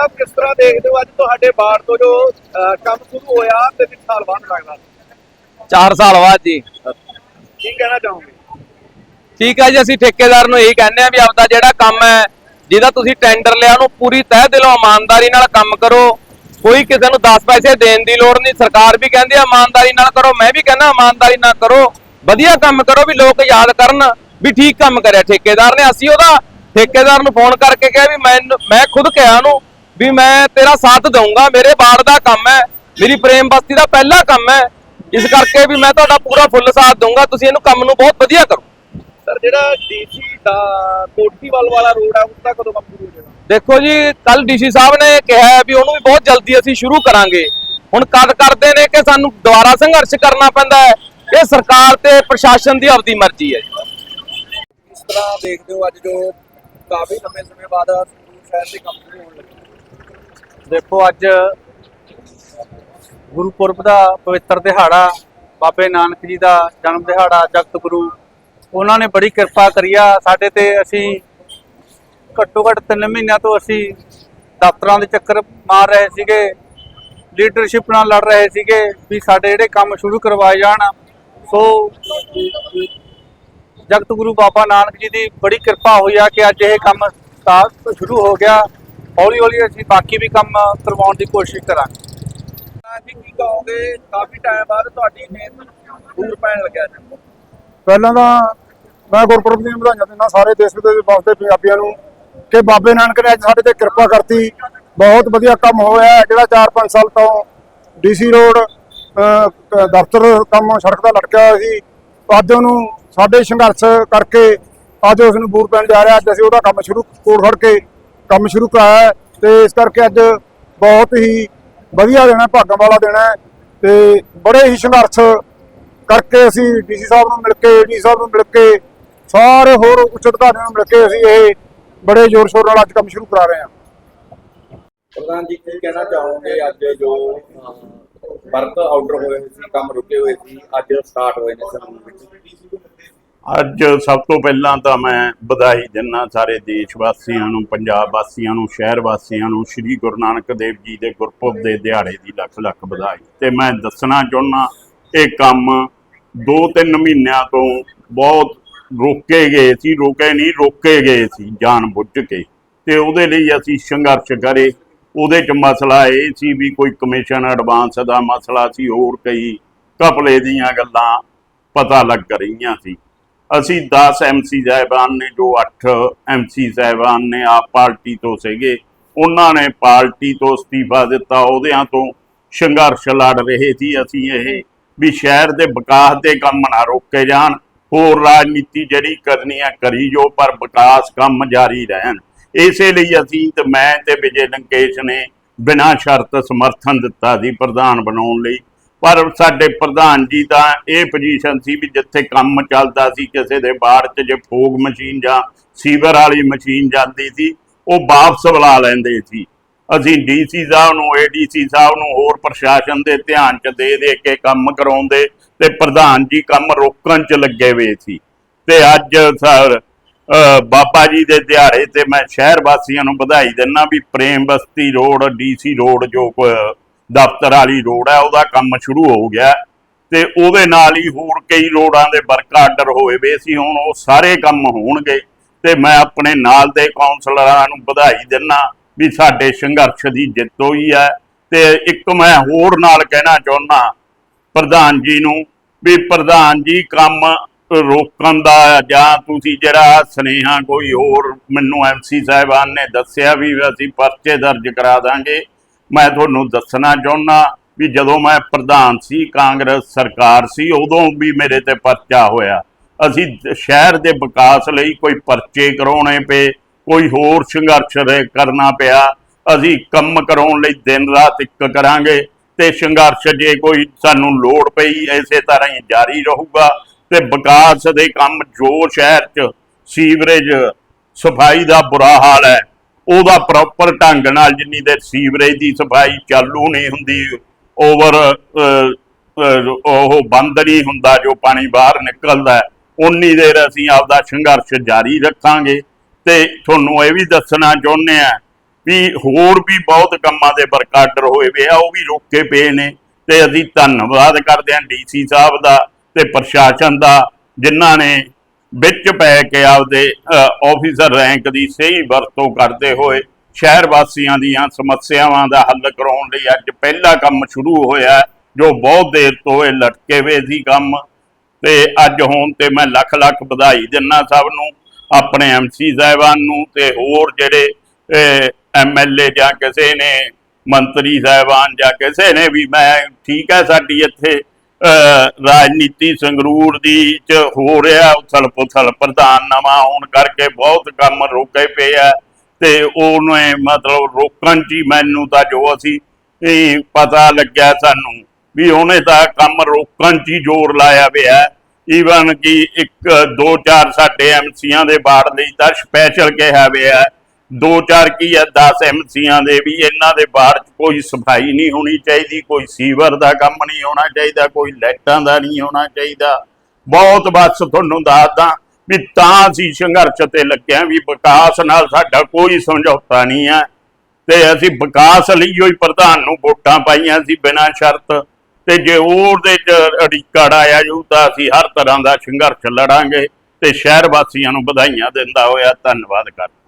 ਸਾਹਿਬ ਕਿਸ ਤਰ੍ਹਾਂ ਦੇਖਦੇ ਹੋ ਅੱਜ ਤੁਹਾਡੇ ਬਾੜ ਤੋਂ ਜੋ ਕੰਮ ਸ਼ੁਰੂ ਹੋਇਆ ਤੇ ਕਿੰਨੇ ਸਾਲ ਬਾਅਦ ਲੱਗਦਾ? 4 ਸਾਲ ਬਾਅਦ ਜੀ। ਕੀ ਕਹਿਣਾ ਚਾਹੋਗੇ? ਠੀਕ ਹੈ ਜੀ ਅਸੀਂ ਠੇਕੇਦਾਰ ਨੂੰ ਇਹੀ ਕਹਿੰਦੇ ਆ ਵੀ ਆਪਦਾ ਜਿਹੜਾ ਕੰਮ ਹੈ ਜਿਹਦਾ ਤੁਸੀਂ ਟੈਂਡਰ ਲਿਆ ਉਹਨੂੰ ਪੂਰੀ ਤਹਿ ਦਿਲੋਂ ਇਮਾਨਦਾਰੀ ਨਾਲ ਕੰਮ ਕਰੋ। ਕੋਈ ਕਿਸੇ ਨੂੰ 10 ਪੈਸੇ ਦੇਣ ਦੀ ਲੋੜ ਨਹੀਂ। ਸਰਕਾਰ ਵੀ ਕਹਿੰਦੀ ਆ ਇਮਾਨਦਾਰੀ ਨਾਲ ਕਰੋ। ਮੈਂ ਵੀ ਕਹਿੰਦਾ ਇਮਾਨਦਾਰੀ ਨਾਲ ਕਰੋ। ਵਧੀਆ ਕੰਮ ਕਰੋ ਵੀ ਲੋਕ ਯਾਦ ਕਰਨ ਵੀ ਠੀਕ ਕੰਮ ਕਰਿਆ। ਠੇਕੇਦਾਰ ਨੇ ਅਸੀਂ ਉਹਦਾ ਠੇਕੇਦਾਰ ਨੂੰ ਫੋਨ ਕਰਕੇ ਕਿਹਾ ਵੀ ਮੈਂ ਮੈਂ ਖੁਦ ਕਿਹਾ ਉਹਨੂੰ ਵੀ ਮੈਂ ਤੇਰਾ ਸਾਥ ਦਊਂਗਾ ਮੇਰੇ ਬਾੜ ਦਾ ਕੰਮ ਹੈ ਮੇਰੀ ਪ੍ਰੇਮ ਬਸਤੀ ਦਾ ਪਹਿਲਾ ਕੰਮ ਹੈ। ਇਸ ਕਰਕੇ ਵੀ ਮੈਂ ਤੁਹਾਡਾ ਪੂਰਾ ਫੁੱਲ ਸਾਥ ਦਊਂਗਾ ਤੁਸੀਂ ਇਹਨੂੰ ਕੰਮ ਨੂੰ ਬਹੁਤ ਵਧੀਆ ਕਰੋ। ਸਰ ਜਿਹੜਾ ਡੀਸੀ ਦਾ ਕੋਠੀਵਾਲ ਵਾਲਾ ਰੋਡ ਹੈ ਉਸ ਦਾ ਕਦੋਂ ਸ਼ੁਰੂ ਹੋ ਜਾਏਗਾ? ਦੇਖੋ ਜੀ ਕੱਲ ਡੀਸੀ ਸਾਹਿਬ ਨੇ ਕਿਹਾ ਵੀ ਉਹਨੂੰ ਵੀ ਬਹੁਤ ਜਲਦੀ ਅਸੀਂ ਸ਼ੁਰੂ ਕਰਾਂਗੇ। ਹੁਣ ਕਦ ਕਰਦੇ ਨੇ ਕਿ ਸਾਨੂੰ ਦੁਬਾਰਾ ਸੰਘਰਸ਼ ਕਰਨਾ ਪੈਂਦਾ ਹੈ ਇਹ ਸਰਕਾਰ ਤੇ ਪ੍ਰਸ਼ਾਸਨ ਦੀ ਆਪਦੀ ਮਰਜ਼ੀ ਹੈ ਇਸ ਤਰ੍ਹਾਂ ਦੇਖਦੇ ਹੋ ਅੱਜ ਜੋ ਕਾਫੀ ਲੰਮੇ ਸਮੇਂ ਬਾਅਦ ਸੰਗਰੂਰ ਸ਼ਹਿਰ ਦੇ ਦੇਖੋ ਅੱਜ ਗੁਰਪੁਰਬ ਦਾ ਪਵਿੱਤਰ ਦਿਹਾੜਾ, ਬਾਬੇ ਨਾਨਕ ਜੀ ਦਾ ਜਨਮ ਦਿਹਾੜਾ, ਜਗਤ ਗੁਰੂ, ਉਹਨਾਂ ਨੇ ਬੜੀ ਕਿਰਪਾ ਕਰੀ ਆ। ਸਾਡੇ ਤੇ ਅਸੀਂ ਘੱਟੋ ਘੱਟ 3 ਮਹੀਨਿਆਂ ਤੋਂ ਅਸੀਂ ਦਫ਼ਤਰਾਂ ਦੇ ਚੱਕਰ ਮਾਰ ਰਹੇ ਸੀਗੇ ਲੀਡਰਸ਼ਿਪ ਨਾਲ ਲੜ ਰਹੇ ਸੀਗੇ ਵੀ ਸਾਡੇ ਜਿਹੜੇ ਕੰਮ ਸ਼ੁਰੂ ਕਰਵਾਏ ਜਾਣ। ਸੋ ਜਗਤ ਗੁਰੂ ਬਾਬਾ ਨਾਨਕ ਜੀ ਦੀ ਬੜੀ ਕਿਰਪਾ ਹੋਈ ਆ ਕਿ ਅੱਜ ਇਹ ਕੰਮ ਸਟਾਰਟ ਸ਼ੁਰੂ ਹੋ ਗਿਆ। ਹੌਲੀ ਹੌਲੀ ਅਸੀਂ ਬਾਕੀ ਵੀ ਕੰਮ ਕਰਵਾਉਣ ਦੀ ਕੋਸ਼ਿਸ਼ ਕਰਾਂਗੇ। ਜੀ ਕੀ ਕਹੋਗੇ? ਕਾਫੀ ਟਾਈਮ ਬਾਅਦ ਤੁਹਾਡੀ ਮਿਹਨਤ ਦੂਰ ਪੈਣ ਲੱਗਿਆ ਜੀ। ਪਹਿਲਾਂ ਤਾਂ ਮੈਂ ਗੁਰਪੁਰਬ ਦੀਆਂ ਵਧਾਈਆਂ ਦਿੰਦਾ ਸਾਰੇ ਦੇਸ਼ ਵਿਦੇਸ਼ ਦੇ ਵਾਸਤੇ ਪੰਜਾਬੀਆਂ ਨੂੰ ਕਿ ਬਾਬੇ ਨਾਨਕ ਨੇ ਅੱਜ ਸਾਡੇ ਤੇ ਕਿਰਪਾ ਕਰਤੀ। ਬਹੁਤ ਵਧੀਆ ਕੰਮ ਹੋਇਆ ਹੈ। ਜਿਹੜਾ 4-5 ਸਾਲ ਤੋਂ ਡੀਸੀ ਰੋਡ ਦਫ਼ਤਰ ਕੰਮ ਸੜਕ ਦਾ ਲਟਕਿਆ ਹੋਇਆ ਸੀ। ਅੱਜ ਉਹਨੂੰ ਸਾਡੇ ਸੰਘਰਸ਼ ਕਰਕੇ ਅੱਜ ਉਸ ਨੂੰ ਬੂਰ ਪੈਣ ਜਾ ਰਿਹਾ। ਅੱਜ ਅਸੀਂ ਉਹਦਾ ਕੰਮ ਸ਼ੁਰੂ ਕੋਲ ਫੜ ਕੇ ਕੰਮ ਸ਼ੁਰੂ ਕਰਾਇਆ ਤੇ ਇਸ ਕਰਕੇ ਅੱਜ ਬਹੁਤ ਹੀ ਵਧੀਆ ਦਿਨ ਭਾਗਾਂ ਵਾਲਾ ਦਿਨ ਤੇ ਬੜੇ ਹੀ ਸੰਘਰਸ਼ ਕਰਕੇ ਅਸੀਂ ਡੀਸੀ ਸਾਹਿਬ ਨੂੰ ਮਿਲ ਕੇ ਡੀ ਸਾਹਿਬ ਨੂੰ ਮਿਲ ਕੇ, ਸਾਰੇ ਹੋਰ ਉੱਚ ਅਧਿਕਾਰੀਆਂ ਨੂੰ ਮਿਲ ਕੇ ਅਸੀਂ ਇਹ ਬੜੇ ਜ਼ੋਰ ਸ਼ੋਰ ਨਾਲ ਅੱਜ ਕੰਮ ਸ਼ੁਰੂ ਕਰਾ ਰਹੇ ਹਾਂ। ਪ੍ਰਧਾਨ ਜੀ, ਕੀ ਕਹਿਣਾ ਚਾਹੋਗੇ? ਅੱਜ ਜੋ ਵਰਕ ਆਰਡਰ ਹੋਏ ਸੀ, ਕੰਮ ਰੁਕੇ ਹੋਏ ਸੀ, ਅੱਜ ਸਟਾਰਟ ਹੋਏ ਨੇ ਸੰਗਰੂਰ ਵਿੱਚ ਅੱਜ ਸਭ ਤੋਂ ਪਹਿਲਾਂ ਤਾਂ ਮੈਂ ਵਧਾਈ ਦਿੰਦਾ ਸਾਰੇ ਦੇਸ਼ ਵਾਸੀਆਂ ਨੂੰ, ਪੰਜਾਬ ਵਾਸੀਆਂ ਨੂੰ, ਸ਼ਹਿਰ ਵਾਸੀਆਂ ਨੂੰ, ਸ੍ਰੀ ਗੁਰੂ ਨਾਨਕ ਦੇਵ ਜੀ ਦੇ ਗੁਰਪੁਰਬ ਦੇ ਦਿਹਾੜੇ ਦੀ ਲੱਖ ਲੱਖ ਵਧਾਈ। ਤੇ ਮੈਂ ਦੱਸਣਾ ਚਾਹੁੰਦਾ, ਇਹ ਕੰਮ 2-3 ਮਹੀਨਿਆਂ ਤੋਂ ਬਹੁਤ ਰੋਕੇ ਗਏ ਸੀ, ਰੋਕੇ ਨਹੀਂ, ਰੋਕੇ ਗਏ ਸੀ, ਜਾਣ ਬੁੱਝ ਕੇ। ਤੇ ਉਹਦੇ ਲਈ ਅਸੀਂ ਸੰਘਰਸ਼ ਕਰੇ। ਉਹਦੇ ਚ ਮਸਲਾ ਇਹ ਸੀ ਵੀ ਕੋਈ ਕਮਿਸ਼ਨ ਐਡਵਾਂਸ ਦਾ ਮਸਲਾ ਸੀ, ਹੋਰ ਕਈ ਕਪਲੇ ਦੀਆਂ ਗੱਲਾਂ ਪਤਾ ਲੱਗ ਰਹੀਆਂ ਸੀ। ਅਸੀਂ 10 ਐਮਸੀ ਸਾਹਿਬਾਨ ਨੇ, ਜੋ 8 ਐਮਸੀ ਸਾਹਿਬਾਨ ਨੇ, ਆਪ ਪਾਰਟੀ ਤੋਂ ਸੀਗੇ। ਉਹਨਾਂ ਨੇ ਪਾਰਟੀ ਤੋਂ ਅਸਤੀਫਾ ਦਿੱਤਾ। ਉਹਦਿਆਂ ਤੋਂ ਸੰਘਰਸ਼ ਲੜ ਰਹੇ ਸੀ ਅਸੀਂ ਇਹ, ਵੀ ਸ਼ਹਿਰ ਦੇ ਵਿਕਾਸ ਦੇ ਕੰਮ ਨਾ ਰੋਕੇ ਜਾਣ। ਹੋਰ ਰਾਜਨੀਤੀ ਜਿਹੜੀ ਕਰਨੀ ਆ ਕਰੀ ਜੋ, ਪਰ ਵਿਕਾਸ ਕੰਮ ਜਾਰੀ ਰਹਿਣ। ਇਸੇ ਲਈ ਅਸੀਂ ਤੇ ਮੈਂ ਤੇ ਵਿਜੇ ਲੰਕੇਸ਼ ਨੇ ਬਿਨਾਂ ਸ਼ਰਤ ਸਮਰਥਨ ਦਿੱਤਾ ਸੀ ਪ੍ਰਧਾਨ ਬਣਾਉਣ ਲਈ। ਪਰ ਸਾਡੇ ਪ੍ਰਧਾਨ ਜੀ ਦਾ ਇਹ ਪੋਜੀਸ਼ਨ ਸੀ ਵੀ ਜਿੱਥੇ ਕੰਮ ਚੱਲਦਾ ਸੀ, ਕਿਸੇ ਦੇ ਬਾਹਰ 'ਚ ਜੇ ਫੋਗ ਮਸ਼ੀਨ ਜਾਂ ਸੀਵਰ ਵਾਲੀ ਮਸ਼ੀਨ ਜਾਂਦੀ ਸੀ, ਉਹ ਵਾਪਸ ਬੁਲਾ ਲੈਂਦੇ ਸੀ। ਅਸੀਂ ਡੀਸੀ ਸਾਹਿਬ ਨੂੰ ਏਡੀਸੀ ਸਾਹਿਬ ਨੂੰ ਹੋਰ ਪ੍ਰਸ਼ਾਸਨ ਦੇ ਧਿਆਨ 'ਚ ਦੇ ਦੇ ਕੇ ਕੰਮ ਕਰਾਉਂਦੇ ਤੇ ਪ੍ਰਧਾਨ ਜੀ ਕੰਮ ਰੋਕਣ 'ਚ ਲੱਗੇ ਹੋਏ ਸੀ। ਤੇ ਅੱਜ ਸਰ ਬਾਬਾ ਜੀ ਦੇ ਦਿਹਾੜੇ ਤੇ ਮੈਂ ਸ਼ਹਿਰ ਵਾਸੀਆਂ ਨੂੰ ਵਧਾਈ ਦਿੰਦਾ ਵੀ Prem Basti road DC road ਜੋ ਦਫ਼ਤਰ ਵਾਲੀ ਰੋਡ ਹੈ, ਉਹਦਾ ਕੰਮ ਸ਼ੁਰੂ ਹੋ ਗਿਆ ਤੇ ਉਹਦੇ ਨਾਲ ਹੀ ਹੋਰ ਕਈ ਰੋਡਾਂ ਦੇ ਵਰਕ ਆਰਡਰ ਹੋਏ ਵੇ ਸੀ, ਹੁਣ ਉਹ ਸਾਰੇ ਕੰਮ ਹੋਣਗੇ। ਤੇ ਮੈਂ ਆਪਣੇ ਨਾਲ ਦੇ ਕਾਉਂਸਲਰਾਂ ਨੂੰ ਵਧਾਈ ਦਿੰਦਾ ਵੀ ਸਾਡੇ ਸੰਘਰਸ਼ ਦੀ ਜਿੱਤ ਹੋਈ ਹੈ। ਤੇ ਇੱਕ ਮੈਂ ਹੋਰ ਨਾਲ ਕਹਿਣਾ ਚਾਹੁੰਦਾ ਪ੍ਰਧਾਨ ਜੀ ਨੂੰ ਵੀ ਪ੍ਰਧਾਨ ਜੀ, ਕੰਮ ਰੋਕਣ ਦਾ ਜਾਂ ਤੁਸੀਂ ਜਿਹੜਾ ਸੁਨੇਹਾ ਕੋਈ ਹੋਰ ਮੈਨੂੰ ਐਮਸੀ ਸਾਹਿਬਾਨ ਨੇ ਦੱਸਿਆ ਵੀ ਅਸੀਂ ਪਰਚੇ ਦਰਜ ਕਰਾ ਦਾਂਗੇ। ਮੈਂ ਤੁਹਾਨੂੰ ਦੱਸਣਾ ਚਾਹੁੰਦਾ ਵੀ ਜਦੋਂ ਮੈਂ ਪ੍ਰਧਾਨ ਸੀ, ਕਾਂਗਰਸ ਸਰਕਾਰ ਸੀ, ਉਦੋਂ ਵੀ ਮੇਰੇ ਤੇ ਪਰਚਾ ਹੋਇਆ। ਅਸੀਂ ਸ਼ਹਿਰ ਦੇ ਵਿਕਾਸ ਲਈ ਕੋਈ ਪਰਚੇ ਕਰਾਉਣੇ ਪਏ, ਕੋਈ ਹੋਰ ਸੰਘਰਸ਼ ਕਰਨਾ ਪਿਆ। ਅਸੀਂ ਕੰਮ ਕਰਾਉਣ ਲਈ ਦਿਨ ਰਾਤ ਇੱਕ ਕਰਾਂਗੇ ਤੇ ਸੰਘਰਸ਼ ਜੇ ਕੋਈ ਸਾਨੂੰ ਲੋੜ ਪਈ, ਇਸੇ ਤਰ੍ਹਾਂ ਹੀ ਜਾਰੀ ਰਹੂਗਾ। ਤੇ ਵਿਕਾਸ ਦੇ ਕੰਮ ਜੋ ਸ਼ਹਿਰ 'ਚ ਸੀਵਰੇਜ, ਸਫ਼ਾਈ ਦਾ ਬੁਰਾ ਹਾਲ ਹੈ ਉਹਦਾ ਪ੍ਰੋਪਰ ਢੰਗ ਨਾਲ ਜਿੰਨੀ ਦੇਰ ਸੀਵਰੇਜ ਦੀ ਸਫ਼ਾਈ ਚਾਲੂ ਨਹੀਂ ਹੁੰਦੀ ਓਵਰ ਉਹ ਬੰਦ ਨਹੀਂ ਹੁੰਦਾ, ਜੋ ਪਾਣੀ ਬਾਹਰ ਨਿਕਲਦਾ ਉਨੀ ਦੇਰ ਅਸੀਂ ਆਪਦਾ ਸੰਘਰਸ਼ ਜਾਰੀ ਰੱਖਾਂਗੇ। ਤੇ ਤੁਹਾਨੂੰ ਇਹ ਵੀ ਦੱਸਣਾ ਚਾਹੁੰਦੇ ਆ ਵੀ ਹੋਰ ਵੀ ਬਹੁਤ ਕੰਮਾਂ ਦੇ ਬਰਕਾਡਰ ਹੋਏ ਵੇ ਆ, ਉਹ ਵੀ ਰੋਕੇ ਪਏ ਨੇ। ਤੇ ਅਸੀਂ ਧੰਨਵਾਦ ਕਰਦੇ ਹਾਂ ਡੀਸੀ ਸਾਹਿਬ ਦਾ ਤੇ ਪ੍ਰਸ਼ਾਸਨ ਦਾ, ਜਿਨ੍ਹਾਂ ਨੇ ਵਿੱਚ ਪੈ ਕੇ ਆਪਦੇ ਆਫੀਸਰ ਰੈਂਕ ਦੀ ਸਹੀ ਵਰਤੋਂ ਕਰਦੇ ਹੋਏ ਸ਼ਹਿਰ ਵਾਸੀਆਂ ਦੀਆਂ ਸਮੱਸਿਆਵਾਂ ਦਾ ਹੱਲ ਕਰਾਉਣ ਲਈ ਅੱਜ ਪਹਿਲਾ ਕੰਮ ਸ਼ੁਰੂ ਹੋਇਆ ਜੋ ਬਹੁਤ ਦੇਰ ਤੋਂ ਇਹ ਲਟਕੇ ਹੋਏ ਸੀ ਕੰਮ। ਤੇ ਅੱਜ ਹੋਣ ਤੇ ਮੈਂ ਲੱਖ ਲੱਖ ਵਧਾਈ ਦਿੰਨਾ ਸਭ ਨੂੰ, ਆਪਣੇ ਐਮਸੀ ਸਾਹਿਬਾਨ ਨੂੰ ਤੇ ਹੋਰ ਜਿਹੜੇ ਐਮਐਲਏ ਜਾਂ ਕਿਸੇ ਨੇ, ਮੰਤਰੀ ਸਾਹਿਬਾਨ ਜਾਂ ਕਿਸੇ ਨੇ ਵੀ ਮੈਂ ਠੀਕ ਹੈ ਸਾਡੀ ਇੱਥੇ ਰਾਜਨੀਤੀ ਸੰਗਰੂਰ ਦੀ ਚ ਹੋ ਰਿਹਾ ਉਥਲ ਪੁਥਲ, ਪ੍ਰਧਾਨ ਨਵਾਂ ਹੋਣ ਕਰਕੇ ਬਹੁਤ ਕੰਮ ਰੋਕੇ ਪਏ ਆ ਤੇ ਉਹਨੇ ਮਤਲਬ ਰੋਕਣ ਚ ਹੀ ਮੈਨੂੰ ਤਾਂ ਜੋ ਅਸੀਂ ਇਹ ਪਤਾ ਲੱਗਿਆ ਸਾਨੂੰ ਵੀ ਉਹਨੇ ਤਾਂ ਕੰਮ ਰੋਕਣ ਚ ਹੀ ਜ਼ੋਰ ਲਾਇਆ ਪਿਆ। ਈਵਨ ਕਿ ਇੱਕ, ਦੋ, ਚਾਰ ਸਾਡੇ ਐਮਸੀਆਂ ਦੇ ਵਾਰਡ ਲਈ ਤਾਂ ਸਪੈਸ਼ਲ ਕਿਹਾ ਹੋਇਆ ਦੋ ਚਾਰ ਕੀ ਹੈ 10 ਐਮਸੀਆਂ ਦੇ ਵੀ ਇਹਨਾਂ ਦੇ ਬਾਹਰ 'ਚ ਕੋਈ ਸਫ਼ਾਈ ਨਹੀਂ ਹੋਣੀ ਚਾਹੀਦੀ, ਕੋਈ ਸੀਵਰ ਦਾ ਕੰਮ ਨਹੀਂ ਹੋਣਾ ਚਾਹੀਦਾ, ਕੋਈ ਲਾਈਟਾਂ ਦਾ ਨਹੀਂ ਹੋਣਾ ਚਾਹੀਦਾ। ਬਹੁਤ ਬਸ ਤੁਹਾਨੂੰ ਦੱਸਦਾ ਵੀ ਤਾਂ ਅਸੀਂ ਸੰਘਰਸ਼ ਤੇ ਲੱਗਿਆ ਵੀ ਵਿਕਾਸ ਨਾਲ ਸਾਡਾ ਕੋਈ ਸਮਝੌਤਾ ਨਹੀਂ ਹੈ ਤੇ ਅਸੀਂ ਵਿਕਾਸ ਲਈ ਹੋਈ ਪ੍ਰਧਾਨ ਨੂੰ ਵੋਟਾਂ ਪਾਈਆਂ ਸੀ ਬਿਨਾਂ ਸ਼ਰਤ। ਤੇ ਜੇ ਉਹਦੇ ਚ ਅੜਿੱਕੜ ਆਇਆ ਜੂ ਤਾਂ ਅਸੀਂ ਹਰ ਤਰ੍ਹਾਂ ਦਾ ਸੰਘਰਸ਼ ਲੜਾਂਗੇ ਤੇ ਸ਼ਹਿਰ ਵਾਸੀਆਂ ਨੂੰ ਵਧਾਈਆਂ ਦਿੰਦਾ ਹੋਇਆ ਧੰਨਵਾਦ ਕਰਦਾ।